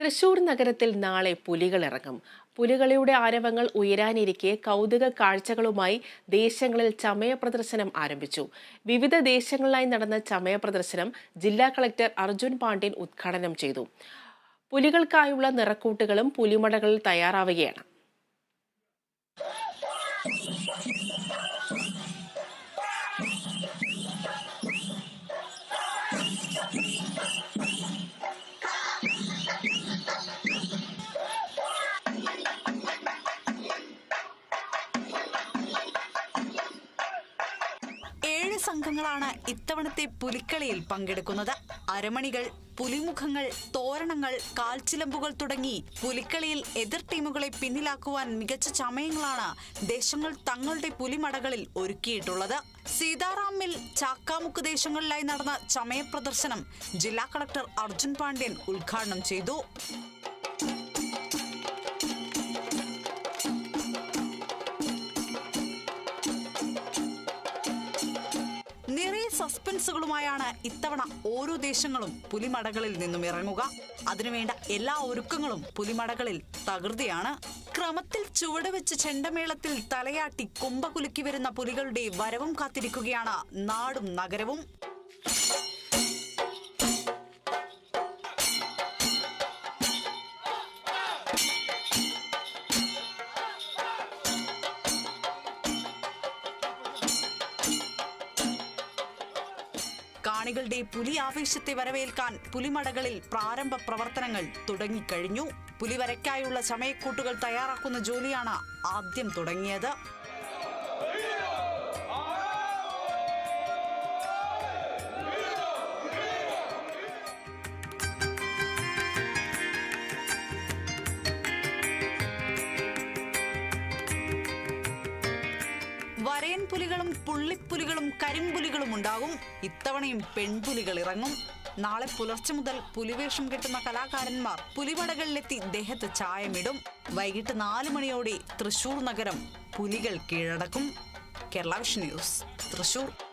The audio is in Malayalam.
തൃശൂർ നഗരത്തിൽ നാളെ പുലികൾ ഇറങ്ങും. പുലികളിയുടെ ആരവങ്ങൾ ഉയരാനിരിക്കെ കൗതുക കാഴ്ചകളുമായി ദേശങ്ങളിൽ ചമയ പ്രദർശനം ആരംഭിച്ചു. വിവിധ ദേശങ്ങളിലായി നടന്ന ചമയ പ്രദർശനം ജില്ലാ കളക്ടർ അർജുൻ പാണ്ഡ്യൻ ഉദ്ഘാടനം ചെയ്തു. പുലികൾക്കായുള്ള നിറക്കൂട്ടുകളും പുലിമടകളിൽ തയ്യാറാവുകയാണ്. ഏഴ് സംഘങ്ങളാണ് ഇത്തവണത്തെ പുലിക്കളിയിൽ പങ്കെടുക്കുന്നത്. അരമണികൾ പുലിമുഖങ്ങൾ തോരണങ്ങൾ കാൽച്ചിലമ്പുകൾ തുടങ്ങി പുലിക്കളിയിൽ എതിർ ടീമുകളെ പിന്നിലാക്കുവാൻ മികച്ച ചമയങ്ങളാണ് ദേശങ്ങൾ തങ്ങളുടെ പുലിമടകളിൽ ഒരുക്കിയിട്ടുള്ളത്. സീതാറാമിൽ ചാക്കാമുക്ക് ദേശങ്ങളിലായി നടന്ന ചമയ പ്രദർശനം ജില്ലാ കളക്ടർ അർജുൻ പാണ്ഡ്യൻ ഉദ്ഘാടനം ചെയ്തു. നിറയെ സസ്പെൻസുകളുമായാണ് ഇത്തവണ ഓരോ ദേശങ്ങളും പുലിമടകളിൽ നിന്നും ഇറങ്ങുക. അതിനുവേണ്ട എല്ലാ ഒരുക്കങ്ങളും പുലിമടകളിൽ തകൃതിയാണ്. ക്രമത്തിൽ ചുവടുവെച്ച് ചെണ്ടമേളത്തിൽ തലയാട്ടി കുമ്പകുലുക്കി വരുന്ന പുലികളുടെ വരവും കാത്തിരിക്കുകയാണ് നാടും നഗരവും. കാണികളുടെ പുലി ആവേശത്തെ വരവേൽക്കാൻ പുലിമടകളിൽ പ്രാരംഭ പ്രവർത്തനങ്ങൾ തുടങ്ങിക്കഴിഞ്ഞു. പുലിവരയ്ക്കായുള്ള ചമയക്കൂട്ടുകൾ തയ്യാറാക്കുന്ന ജോലിയാണ് ആദ്യം തുടങ്ങിയത്. വരയൻ പുലികളും പുള്ളിപ്പുലികളും കരിമ്പുലികളും ഉണ്ടാകും. ഇത്തവണയും പെൺപുലികൾ ഇറങ്ങും. നാളെ പുലർച്ചെ മുതൽ പുലിവേഷം കെട്ടുന്ന കലാകാരന്മാർ പുലിവടകളിലെത്തി ദേഹത്ത് ചായമിടും. വൈകിട്ട് നാല് മണിയോടെ തൃശൂർ നഗരം പുലികൾ കീഴടക്കും. Kerala vision news Thrissur.